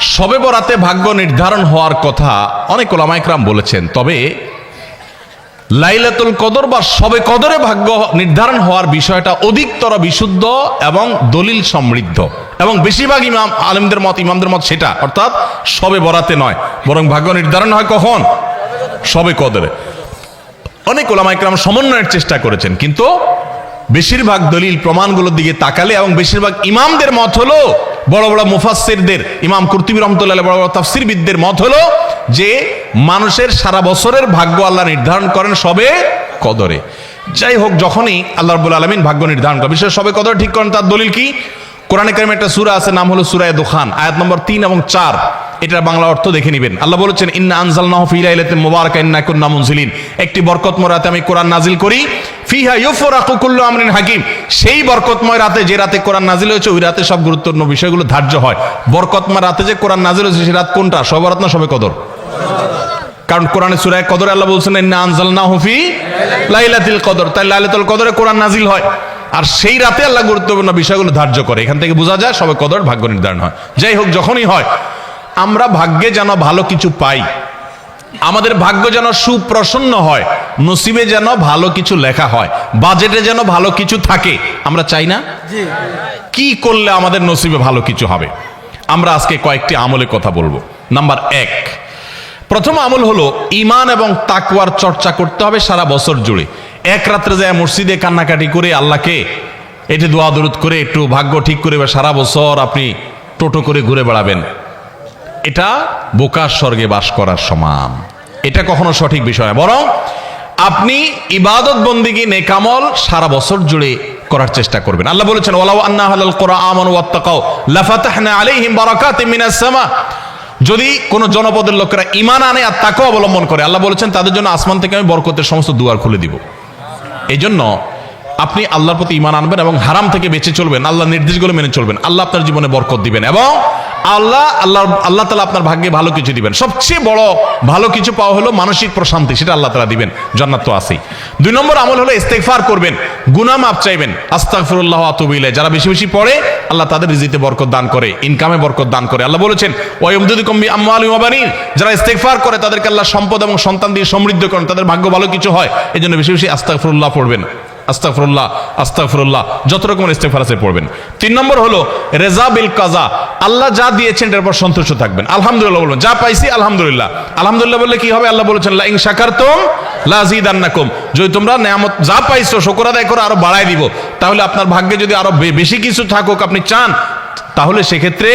সবে বরাতে ভাগ্য নির্ধারণ হওয়ার কথা অনেক ওলামাইকরাম বলেছেন, তবে লাইলাতুল কদর বা সবে কদরে ভাগ্য নির্ধারণ হওয়ার বিষয়টা অধিকতর বিশুদ্ধ এবং দলিল সমৃদ্ধ। এবং বেশিরভাগ ইমাম, আলেমদের মত, ইমামদের মত সেটা, অর্থাৎ সবে বরাতে নয়, বরং ভাগ্য নির্ধারণ হয় কখন? সবে কদরে। অনেক ওলামাইকরাম সমন্বয়ের চেষ্টা করেছেন, কিন্তু বেশিরভাগ দলিল প্রমাণগুলোর দিকে তাকালে এবং বেশিরভাগ ইমামদের মত হলো বড় বড় মুফাসসিরদের, ইমাম কুর্তিবী রহমতুল্লাহ বড় বড় তাফসিরবিদদের মত হলো যে, মানুষের সারা বছরের ভাগ্য আল্লাহ নির্ধারণ করেন সবে কদরে। যাই হোক, যখনই আল্লাহ রাব্বুল আলমিন ভাগ্য নির্ধারণ করে বিশেষ সবে কদর ঠিক করেন, তার দলিল কি? কোরআনে কারিমে একটা সুরা আছে, নাম হলো সূরা দুখান, আয়াত নম্বর তিন এবং চার। এটার বাংলা অর্থ দেখে নেবেন। আল্লাহ বলেছেন, ইন্না আনজালনাহু ফি লাইলাতিন মুবারাকা, ইন্না কুন্না মুনজিলিন। একটি বরকতময় রাতে আমি কোরআন নাজিল করি। ফিহা ইউফরাকু কুল্লু আমরিন হাকিম। সেই বরকতময় রাতে যে রাতে কোরআন নাজিল হয়েছে, ওই রাতে সব গুরুত্বপূর্ণ বিষয়গুলো ধার্য হয়। বরকতময় রাতে যে কোরআন নাজিল হয়েছে সেই রাত কোনটা? সবে রাত না সবে কদর? কারণ কোরআনে সূরা কদর আল্লাহ বলছেন, ইন্না আনজালনাহু ফি লাইলাতিল কদর। তাই লাইলাতুল কদরে কোরআন নাজিল হয়। আর সেই রাতে আল্লাহ গুরুত্বপূর্ণ বিষয়গুলো ধার্য করে। এখান থেকে বোঝা যায় সবে কদর ভাগ্য নির্ধারণ হয়। যাই হোক, যখনই হয়, আমরা ভাগ্যে যেন ভালো কিছু পাই আমাদের ভাগ্য যেন সুপ্রসন্ন হয় নসিবে যেন ভালো কিছু লেখা হয় বাজেটে যেন ভালো কিছু থাকে আমরা চাই না? কি করলে আমাদের নসিবে ভালো কিছু হবে? আমরা আজকে কয়েকটি আমলে কথা বলব। নাম্বার এক প্রথম আমল হলো ইমান এবং তাকওয়ার চর্চা করতে হবে সারা বছর জুড়ে। এক রাত্রে যায় মসজিদে কান্নাকাটি করে আল্লাহকে এটি দোয়া দরুদ করে একটু ভাগ্য ঠিক করে বা সারা বছর আপনি টোটো করে ঘুরে বেড়াবেন। এটা বোকার স্বর্গে বাস করার সমান। এটা কখনো সঠিক বিষয় বরং আপনি ইবাদত বন্দিগি নেকামল সারা বছর জুড়ে করার চেষ্টা করবেন। আল্লাহ বলেছেন, ওয়ালাউ আন্না হালাল কোরআ আমানু ওয়াত্তাকাও লাফাতাহনা আলাইহিম বারাকাতিম মিনাস সামা। যদি কোন জনপদের লোকেরা ইমান আনে আর তাকেও অবলম্বন করে, আল্লাহ বলেছেন, তাদের জন্য আসমান থেকে আমি বরকতের সমস্ত দুয়ার খুলে দিব এই জন্য আপনি আল্লাহর প্রতি ইমান আনবেন এবং হারাম থেকে বেঁচে চলবেন। আল্লাহ নির্দেশগুলো মেনে চলবেন। আল্লাহ আপনার জীবনে বরকত দিবেন এবং আল্লাহ আল্লাহ আল্লাহ তালা আপনার ভাগ্যে ভালো কিছু দিবেন। সবচেয়ে বড় ভালো কিছু পাওয়া হলো মানসিক প্রশান্তি, সেটা আল্লাহ তালা দিবেন, জান্নাত তো আছেই। দুই নম্বর আমল হলো ইস্তেগফার করবেন, গুনাহ মাপ চাইবেন, আস্তাগফিরুল্লাহ আতুবিলে যারা বেশি বেশি পড়ে, আল্লাহ তাদের রিজিতে বরকত দান করে ইনকামে বরকত দান করে। আল্লাহ বলেছেন ওয়াইমদুদিকুম বিআমওয়ালি ওয়া বানিন। যারা ইস্তেগফার করে, তাদেরকে আল্লাহ সম্পদ এবং সন্তান দিয়ে সমৃদ্ধ করেন, তাদের ভাগ্য ভালো কিছু হয় এই জন্য বেশি বেশি আস্তাগফিরুল্লাহ পড়বেন। আস্তাগফিরুল্লাহ আস্তাগফিরুল্লাহ। যত রকমের ইস্তেগফার আছে পড়বেন। তিন নম্বর হলো, রেজা বিল কাজা। আল্লাহ যা দিয়েছেন এর পর সন্তুষ্ট থাকবেন। আলহামদুলিল্লাহ বলবেন যা পাইছি, আলহামদুলিল্লাহ। আলহামদুলিল্লাহ বললে কি হবে? আল্লাহ বলেছেন, লা ইন শাকারতুম লা আযীদান্নাকুম যদি তোমরা নিয়ামত যা পাইছো, শুকর আদায় করে, আরও বাড়ায় দিব। তাহলে আপনার ভাগ্যে যদি আরও বেশি কিছু থাকুক, আপনি চান, তাহলে সেক্ষেত্রে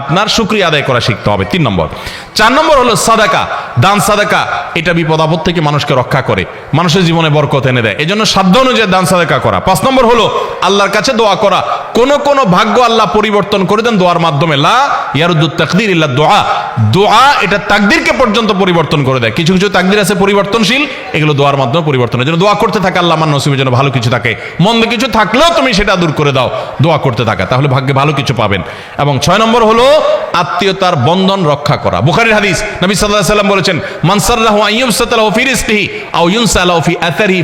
আপনার শুক্রিয়া আদায় করা শিখতে হবে। তিন নম্বর চার নম্বর হলো সাদাকা। দান সাদাকা, এটা বিপদ আপদ থেকে মানুষকে রক্ষা করে, মানুষের জীবনে বরকত এনে দেয়। এই জন্য সাধ্য অনুযায়ী দান সাদাকা করা। পাঁচ নম্বর হলো আল্লাহর কাছে দোয়া করা। কোন কোন ভাগ্য আল্লাহ পরিবর্তন করে দেন দোয়ার মাধ্যমে। লা ইল্লা দোয়া। দোয়া এটা তাকদিরকে পর্যন্ত পরিবর্তন করে দেয়। কিছু কিছু তাকদির আছে পরিবর্তনশীল, এগুলো দোয়ার মাধ্যমে পরিবর্তন এই জন্য। দোয়া করতে থাকে আল্লাহ আমার নসিবের জন্য ভালো কিছু থাকে। মন্দ কিছু থাকলেও তুমি সেটা দূর করে দাও। দোয়া করতে থাকা, তাহলে ভাগ্যে ভালো কিছু পাবেন। এবং ছয় নম্বর হলো আত্মীয়তার বন্ধন রক্ষা করা। বুখারীর হাদিস। নবী আলাইহি সাল্লাম বলেছেন, মান সাররাহু আন ইউসাতালাহু ফি রিজকিহি আও ইউনসালাহু ফি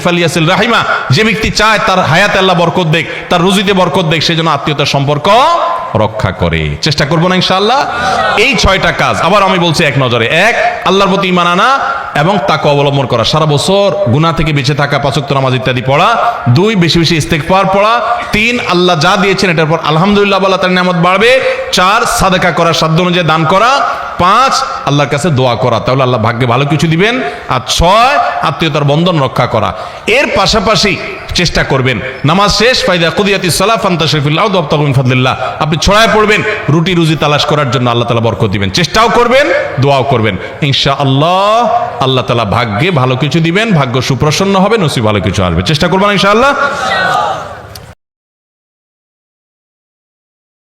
ফালিয়াসিল রাহিমা। যে ব্যক্তি চায় তার হায়াতে আল্লাহ বরকত দেখ তার রুজিতে বরকত দেখ সেজন্য আত্মীয়তার সম্পর্ক রক্ষা করে। চেষ্টা করব না ইনশাআল্লাহ। এই ছয়টা কাজ, আবার আমি বলছি এক নজরে। এক, আল্লাহর প্রতি ইমান আনা এবং তাকে অবলম্বন করা। সারা বছর গুনাহ থেকে বেঁচে থাকা পাঁচক্ত নামাজ ইত্যাদি পড়া। দুই, বেশি বেশি ইস্তেগফার পড়া। তিন, আল্লাহ যা দিয়েছেন, এটার পর আলহামদুলিল্লাহ বলা তার নিয়ামত বাড়বে। চার, সাদাকা করা সাধ্য অনুযায়ী দান করা। পাঁচ, আল্লাহর কাছে দোয়া করা। তাহলে আল্লাহ ভাগ্যে ভালো কিছু দিবেন। আর ছয়, আত্মীয়তার বন্ধন রক্ষা করা। এর পাশাপাশি চেষ্টা করবেন। নামাজ শেষ, ফাইদা কুদিয়াতি সালাহ ফান্তা শরীফুল্লাহ দপ্তাকুম ফাদলিল্লাহ। আপনি ছড়ায় পড়বেন, রুটি রুজি তালাশ করার জন্য আল্লাহ তালা বরকত দিবেন। চেষ্টাও করবেন, দোয়াও করবেন। ইনশা আল্লাহ আল্লাহ তালা ভাগ্যে ভালো কিছু দিবেন, ভাগ্য সুপ্রসন্ন হবে, নসিব ভালো কিছু আসবে। চেষ্টা করবেন ইনশাআল্লাহ?